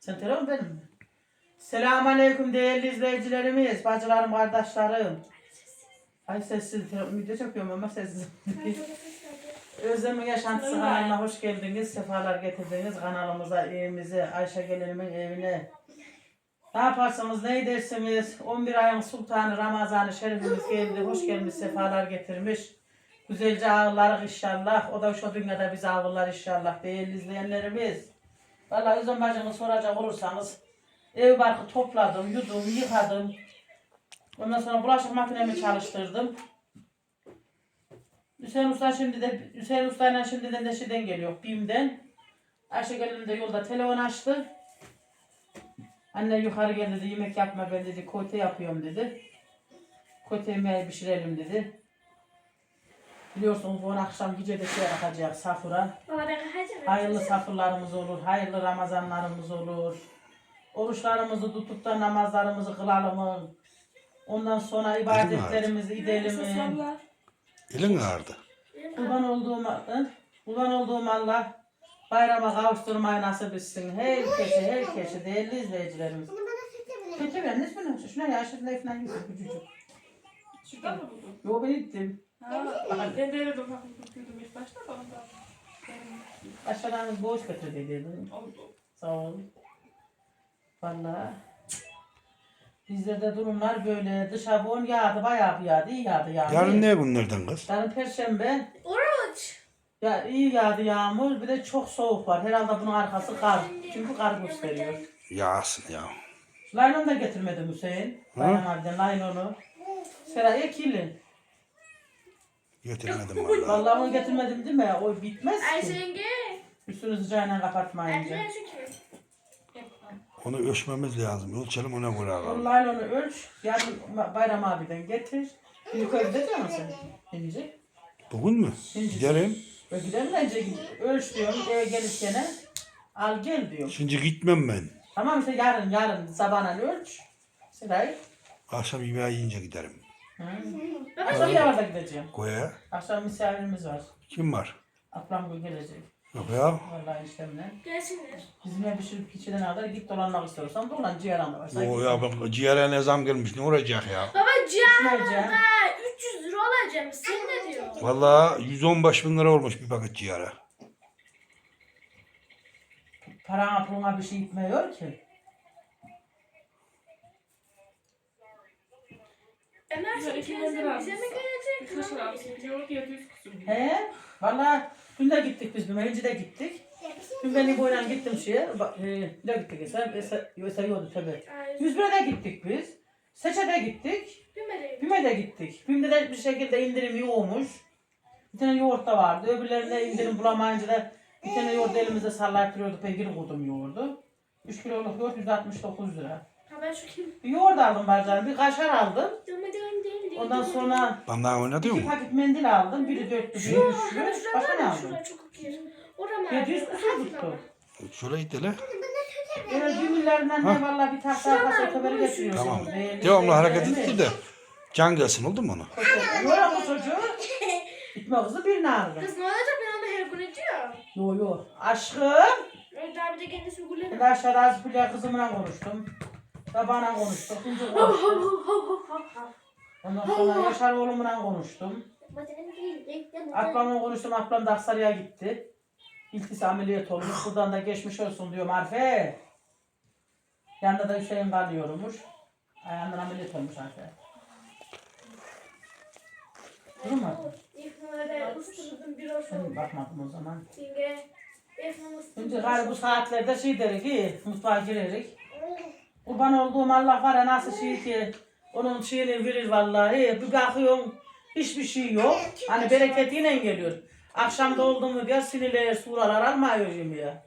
Sen telefon benim mi? Selamun Aleyküm değerli izleyicilerimiz, bacılarım, kardeşlerim. Ay sessiz telefon video çekiyorum ama sessiz. Özlem'in yaşantısı kanalına hoş geldiniz, sefalar getirdiniz kanalımıza, evimize, Ayşe gelinimin evine. Ne yaparsanız, ne edersiniz, 11 ayın sultanı Ramazan-ı Şerifimiz geldi, hoş gelmiş, sefalar getirmiş. Güzelce ağırlarız inşallah, o da şu dünyada bizi ağırlar inşallah değerli izleyenlerimiz. Vallahi Özlem bacımı soracak olursanız, ev barkı topladım, yudum, yıkadım. Ondan sonra bulaşık makinemi çalıştırdım. Hüseyin Usta şimdi de Hüseyin Usta'yla şimdiden de şeyden geliyor. BİM'den. Ayşegül'ün de yolda telefon açtı. Anne yukarı gel dedi yemek yapma ben dedi kote yapıyorum dedi. Kote yemeği pişirelim dedi. Biliyorsunuz bu akşam gece de şey yapacak safura. Hayırlı safırlarımız olur, hayırlı Ramazanlarımız olur. Oruçlarımızı tutup da namazlarımızı kılalım. Ondan sonra ibadetlerimizi edelim. Elin ağrıdı. Kurban olduğum, hı? kurban olduğum Allah bayrama kavuşturmayı nasip etsin. Herkese, herkese değerli izleyicilerimiz. Ben ne söylüyorsun? Şuna yaşlı lafına gidiyor küçücük. Şuradan mı buldun? Yo ben gittim. Ha, ben de öyle bakıp ilk başta da ondan. Aşağıdan boş götürdü Oldu. Sağ ol. Vallahi. Bizde durumlar böyle. Dışa bon yağdı, bayağı bir yağdı, iyi yağdı yağmur. Yarın ne günlerden kız? Yarın perşembe. Oruç. Ya iyi yağdı yağmur, bir de çok soğuk var. Herhalde bunun arkası kar. Çünkü kar gösteriyor. Yağsın ya. Laylon da getirmedim Hüseyin. Bayram abiden laylonu. Sera ekili. Getirmedim vallahi. Vallahi onu getirmedim değil mi? O bitmez Ayşe ki. yenge. Üstünü sıcağıyla kapatmayınca. Kim? Onu ölçmemiz lazım. Ölçelim ona göre alalım. laylonu ölç. Yarın Bayram abiden getir. Şimdi köy gidecek misin sen? Şimdi. Bugün mü? Şimdi. Giderim. Ve gidelim önce ölç diyorum eve gelirken al gel diyorum. Şimdi gitmem ben. Tamam işte yarın yarın sabahına ölç. Seray. Akşam yemeği yiyince giderim. Hı. Baba Akşam yarın gideceğim. Koya. Akşam misafirimiz var. Kim var? Ablam bu gelecek. Yok ya. Vallahi işlemle. gelsinler. Bizim ev pişirip içine alır git dolanmak istiyorsan dolan ciğer da var. O ya bak ciğere ne zam gelmiş ne olacak ya? Baba İsmail'cim. ciğerde 300 lira alacağım. Sen ne diyorsun? Vallahi 115 bin lira olmuş bir paket ciğere. Parana puluna bir şey gitmiyor ki. Ömer Güzel, sen iki kendin lira bize mi almışsın. gelecek? Birkaç lira almışsın. Diyor ki 700 kusur. He? Valla dün de gittik biz Bümeyinci de gittik. Dün ben İbo'yla gittim şeye. Bak, e, ne gittik Esen? Esen, Esen yoldu tabi. Ay, 101'e de gittik biz. Seçe de gittik. bilmedim. Bime de gittik. Bim'de de bir şekilde indirim yoğmuş. Bir tane yoğurt da vardı. Öbürlerinde indirim bulamayınca da bir tane yoğurt elimizde sallayıp Ben geri kurdum yoğurdu. 3 kiloluk yoğurt 169 lira. Ben şu kim? Bir yoğurt aldım bacılarım. Bir kaşar aldım. Ondan sonra Bana oynatıyor iki mu? paket mendil aldım. Biri dörtlü, biri üçlü. şurada Başka ne var ya aldım? şurada çok bir. Orama. 700 kusur tuttu. Şöyle git hele. Böyle düğünlerinden de valla bir tahta arkası otoberi getiriyorsun. Tamam. Devamlı hareket etti de. Can gelsin oldu mu ona? Yola bu çocuğu. Gitme kızı birini aldım. Kız ne olacak ben onu her gün ediyorum. Yo yo. Aşkım. Öyle abi de kendisi Ben uyguladı. de aşağıda Azpülya kızımla konuştum. Babana konuştuk. Kuncu konuştuk. Ondan sonra Yaşar oğlumla konuştum. Ablamla konuştum. Ablam da Aksaray'a gitti. İltisi ameliyat olmuş. Buradan da geçmiş olsun diyorum Arife. Yanında da Hüseyin kalıyormuş. Ayağından ameliyat olmuş Arife. Hoş Ben oldu. bakmadım o zaman. Şimdi gari bu saatlerde şey derik mutfağa girerik. Kurban olduğum Allah var ya nasıl şey ki onun şeyini verir vallahi. Bir bakıyorum hiçbir şey yok. Hani bereketiyle geliyor. Akşamda oldu mu bir sinirler suralar almıyor yemeğe.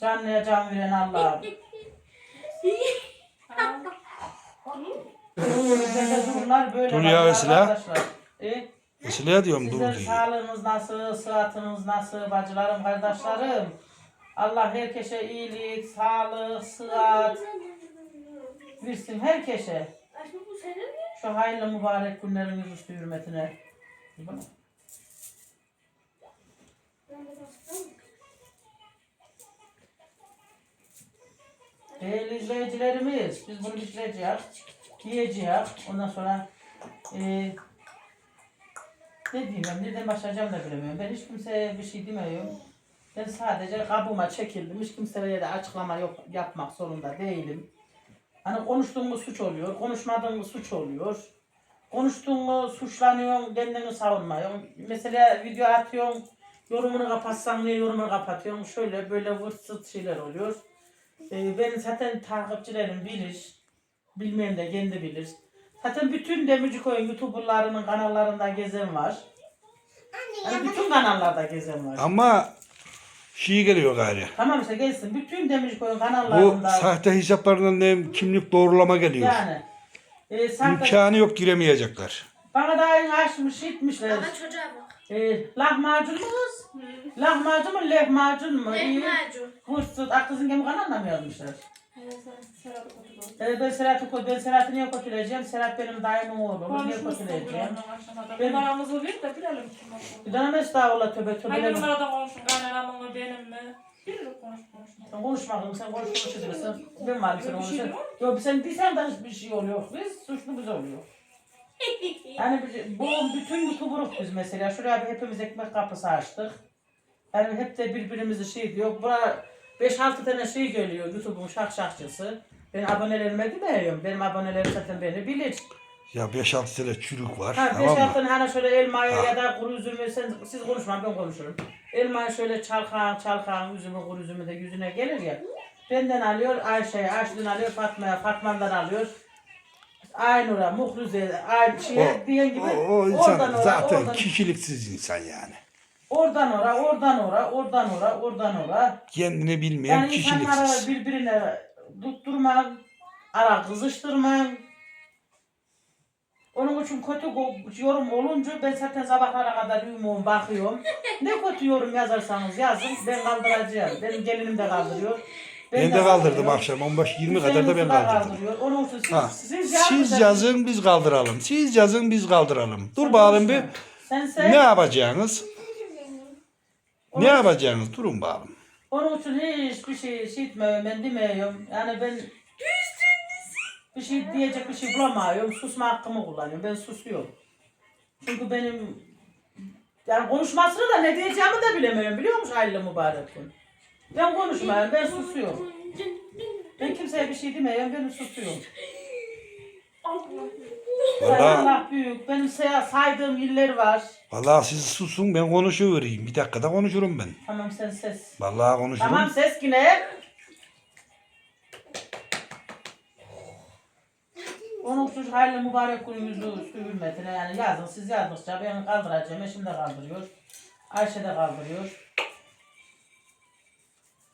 Canlıya can veren Allah. Bizde durumlar böyle. Dur ya vallahi Vesile. E? Esile diyorum dur diyor. sağlığınız nasıl, sıhhatiniz nasıl bacılarım, kardeşlerim? Allah herkese iyilik, sağlık, sıhhat versin herkese. Şu hayırlı mübarek günleriniz üstü hürmetine. Değerli izleyicilerimiz, biz bunu bitireceğiz. Yiyeceğiz. Ondan sonra eee ne diyeyim ben, nereden başlayacağım da bilemiyorum. Ben hiç kimseye bir şey demiyorum. Ben sadece kabuğuma çekildim. Hiç kimseye de açıklama yok, yapmak zorunda değilim. Hani konuştuğun mu suç oluyor, konuşmadığın mı suç oluyor. Konuştuğun mu suçlanıyorsun, kendini savunmuyorsun. Mesela video atıyorsun, yorumunu kapatsan niye yorumunu kapatıyorsun? Şöyle böyle vırt zırt şeyler oluyor. Ee, benim zaten takipçilerim bilir. Bilmeyen de kendi bilir. Zaten bütün Demirci Koyun YouTuber'larının kanallarında gezen var. Yani bütün kanallarda gezen var. Ama şey geliyor gari. Tamam işte gelsin. Bütün Demirci Koyun Bu kanallarında. sahte hesaplarından ne kimlik doğrulama geliyor. yani. E, sahte, İmkanı yok giremeyecekler. bana da açmış gitmişler. Ama çocuğa bak. E, lahmacun mu kız? Lahmacun mu lehmacun mu? İyi. Lahmacun. Hırsız. Akızın gemi kanalına mı yazmışlar? Evet, sen Serap'ı koydum. E, ben Serhat'ı koy. Ben Serhat'ı niye kötüleyeceğim? Serhat benim dayımın oğlu. Niye kötüleyeceğim? birazdan aşamada. Ben- Numaramızı ver de bilelim kim Bir olduğunu. tane estağfurullah töbe töbe. Hangi numarada konuşun? Kaynanamın mı benim mi? Bilir konuş konuşma. Sen konuşmadın, sen konuş konuşuyorsun. Ben varım sen bir şey konuşuyorsun. yok. Yok sen bilsen de hiçbir şey oluyor. Biz suçlu biz oluyor. Yani biz- bu bütün YouTuber'uk biz mesela. Şuraya bir hepimiz ekmek kapısı açtık. Yani hep de birbirimizi şey diyor. Bura 5-6 tane şey geliyor YouTube'un şak şakçısı. Ben abonelerime demiyorum. Benim abonelerim zaten beni bilir. Ya 5-6 tane çürük var. Ha, tamam 5-6 mı? tane hani şöyle elmayı Ha. ya da kuru üzümü sen, siz konuşmayın ben konuşurum. Elmayı şöyle çalkan çalkan üzümü kuru üzümü de yüzüne gelir ya. Benden alıyor Ayşe'ye, Ayşe'den alıyor Fatma'ya, Fatma'dan alıyor. Aynur'a, Muhluze'ye, aynı şeye O, diyen gibi. o, o insan oradan zaten oradan, kişiliksiz insan yani. Oradan oraya, oradan oraya, oradan oraya, oradan oraya. Kendini bilmeyen Yani kişiliksiz. birbirine tutturmak, ara kızıştırmak. Onun için kötü yorum olunca ben zaten sabahlara kadar uyumuyorum, bakıyorum. Ne kötü yorum yazarsanız yazın, ben kaldıracağım. Benim gelinim de kaldırıyor. Ben de kaldırdım akşam 15-20 kadar da ben kaldırdım. Onun için siz, Ha. siz, Siz yazın biz kaldıralım. Siz yazın biz kaldıralım. Dur bakalım bir. Sen sen, Ne yapacaksınız? Onu- Ne yapacaksınız? Durun bakalım. Onun için hiçbir şey şey etmiyorum, ben demiyorum. Yani ben bir şey diyecek bir şey bulamıyorum. Susma hakkımı kullanıyorum. Ben susuyorum. Çünkü benim yani konuşmasını da ne diyeceğimi de bilemiyorum. Biliyor musun hayırlı mübarek gün? Ben konuşmuyorum, ben susuyorum. Ben kimseye bir şey demiyorum, ben susuyorum. Vallahi, Allah büyük, benim say- saydığım iller var. vallahi siz susun ben konuşuvereyim. Bir dakikada konuşurum ben. Tamam sen ses. Vallahi konuşurum. Tamam ses yine. Onun için hayırlı mübarek günümüzü hürmetine yani yazın siz yazdıkça ben kaldıracağım. Eşim de kaldırıyor. Ayşe de kaldırıyor.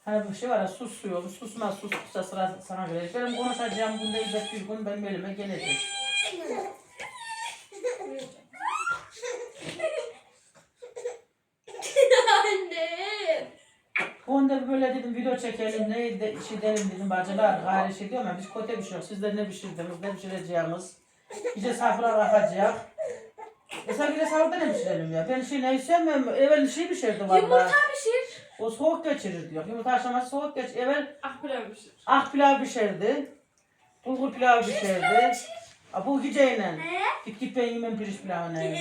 Hani bir şey var ya susuyor. Susma sustukça sıra sana gelecek. Benim konuşacağım günde elbet bir gün benim elime gelecek. Anne. Onda böyle dedim video çekelim ne de, şey derim dedim. Bacılar gayri şey diyorum ya biz kötü bir şey yok sizler ne pişirdiniz ne pişireceğimiz? Gece safra bakacak. Mesela gece sahurda ne pişirelim ya? Ben şey ne istemiyorum evvel şey pişirdi valla Yumurta pişir. o soğuk geçirir diyor. Yumurta aşaması soğuk geç. Evvel Ah bilemişim. ah pilav pişirdi. Bulgur pilav pişirdi. Aa, bu geceyle Ne? git git ben yemem pirinç pilavını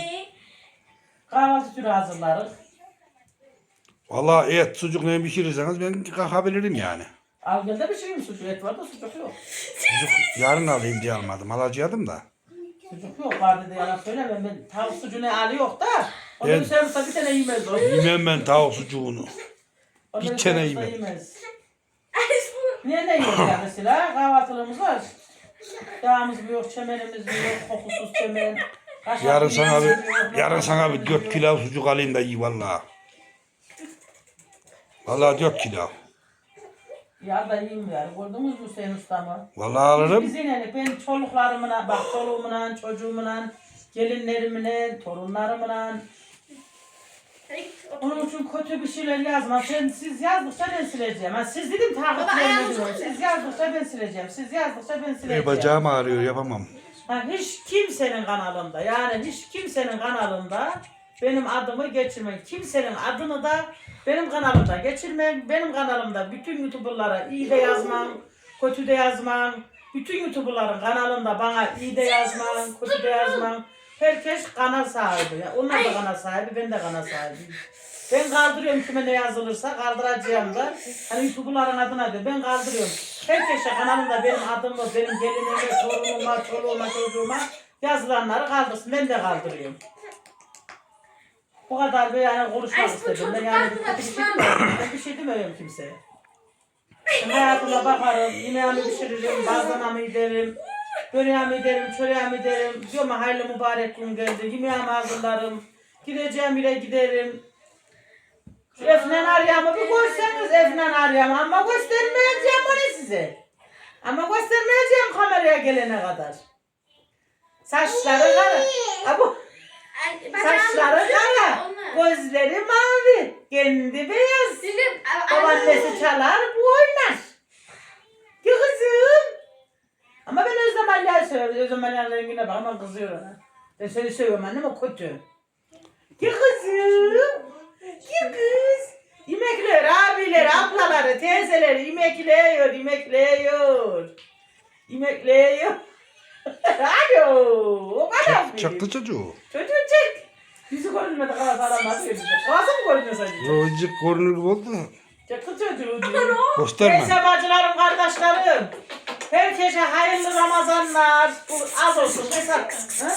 kahvaltı türü hazırlarız Vallahi et sucuk ne pişirirseniz ben kalkabilirim yani. al gel de pişireyim sucuk et var da sucuk yok Sucuk yarın alayım diye almadım. Alacaktım da. Sucuk yok var dedi yalan söyleme ben tavuk sucuğunu ali yok da. O da Ben- bir servisde bir tane yemez o. Yemem ben tavuk sucuğunu. Bir tane yemem. yemez. Niye ne yiyoruz ya mesela? Kahvaltılığımız var. Yağımız mı yok, çemenimiz mi yok, kokusuz çemen. kaşar Yarın sana bir, yok, yarın sana bir. 4 kilo sucuk alayım da iyi vallahi. Vallahi 4 kilo. Ya da yiyeyim yani. Gördünüz mü Hüseyin ustamı? Vallahi alırım. Biz yine ben çoluklarımla, bak çoluğumla, çocuğumla, gelinlerimle, torunlarımla, Onun için kötü bir şeyler yazma. Sen siz yazdıkça ben sileceğim. Ha, siz dedim takipçilerime ayağını diyorum. Siz yazdıkça ben sileceğim. Siz yazdıkça ben sileceğim. bacağım ağrıyor yapamam. Ha, hiç kimsenin kanalında yani hiç kimsenin kanalında benim adımı geçirmeyin. Kimsenin adını da benim kanalımda geçirmeyin. Benim kanalımda bütün youtuberlara iyi de yazmam, kötü de yazman. Bütün YouTuber'ların kanalında bana iyi de yazman, kötü de yazman. Herkes kanal sahibi. Ya. Onlar da kanal sahibi, ben de kanal sahibiyim. Ben kaldırıyorum kime ne yazılırsa kaldıracağım da. Hani YouTuber'ların adına diyor. Ben kaldırıyorum. Herkese kanalımda benim adımı, benim gelinime, torunuma, çoluğuma, çocuğuma yazılanları kaldırsın. Ben de kaldırıyorum. Bu kadar bir yani konuşmak Ay, bu istedim. Ben yani aklına bir şey pişman. Ben bir şey demiyorum kimseye. Ben hayatıma bakarım, yemeğimi pişiririm, bazlamamı giderim, böreğimi giderim, çöreğimi giderim. Diyorum hayırlı mübarek gün geldi, yemeğimi hazırlarım, gideceğim yere giderim. Şu Efnan Aryam'ı bir görseniz Efnan Aryam'ı ama göstermeyeceğim onu size. Ama göstermeyeceğim kameraya gelene kadar. Saçları kara. Ha bu Ay, ben saçları kara. Gözleri mavi. Kendi beyaz. Babaannesi çalar bu oynar. Ki kızım. Ama ben Özlem Ali'ye seviyorum. Özlem Ali'nin rengine bak ama kızıyor ona. Ben seni seviyorum annem o kötü. Ki kızım. Ki kız. Yemekler, abiler, ablaları, teyzeleri yemekliyor, yemekliyor. Yemekliyor. Alo, o kadar mı? Çaktı çocuğu. Çocuk. Yüzü görünmedi kafası aramaz. Kafası mı görünüyor sadece? Rojik görünür gibi oldu da. Çakı çocuğu diyor. Gösterme. Neyse bacılarım, kardeşlerim. Herkese hayırlı Ramazanlar. Bu az olsun. Mesela, ha?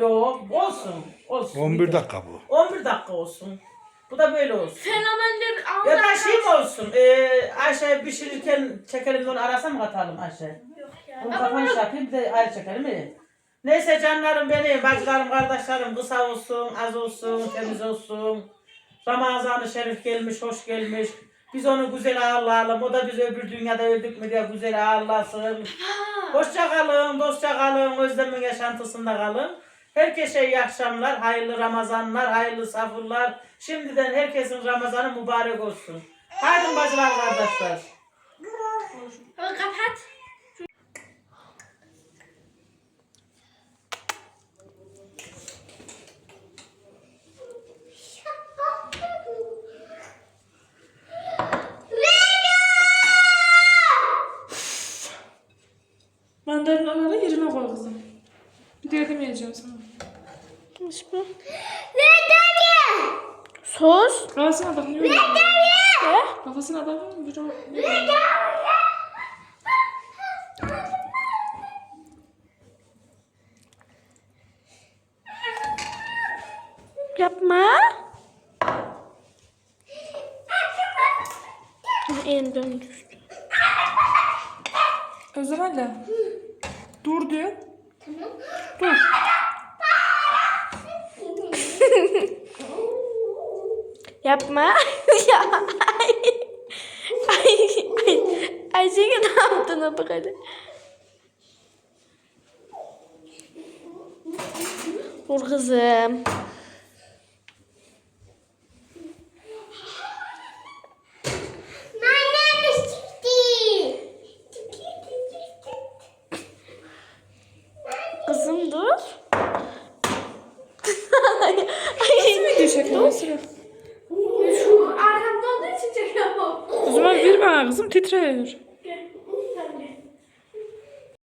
Yok, olsun. Olsun. 11 dakika bu. 11 dakika olsun. Bu da böyle olsun. Fenomenler Ya da şey mi olsun? Ee, Ayşe pişirirken çekelim onu arasa mı katalım Ayşe? Yok ya. Bunu kapanış yapayım bir de ayrı çekelim mi? Neyse canlarım benim, bacılarım, kardeşlerim kısa olsun, az olsun, temiz olsun. Ramazan-ı Şerif gelmiş, hoş gelmiş. Biz onu güzel ağırlayalım. O da biz öbür dünyada öldük mü diye güzel ağırlasın. Hoşça kalın, dostça kalın, özlemin yaşantısında kalın. Herkese iyi akşamlar, hayırlı Ramazanlar, hayırlı safurlar. Şimdiden herkesin Ramazanı mübarek olsun. Haydi bacılar, kardeşler. Kapat. Mandalinaları yerine koy kızım. Bir de edemeyeceğim sana. Sos. Kafasına adam yiyor. Kafasına adam bir o. Yapma. Elimden düştü. Özlem anne. Dur diyor. Yapma. ya. Ay. Ay. Ay. Ayşe'ye ne yaptığına bak hadi. Vur. Kızım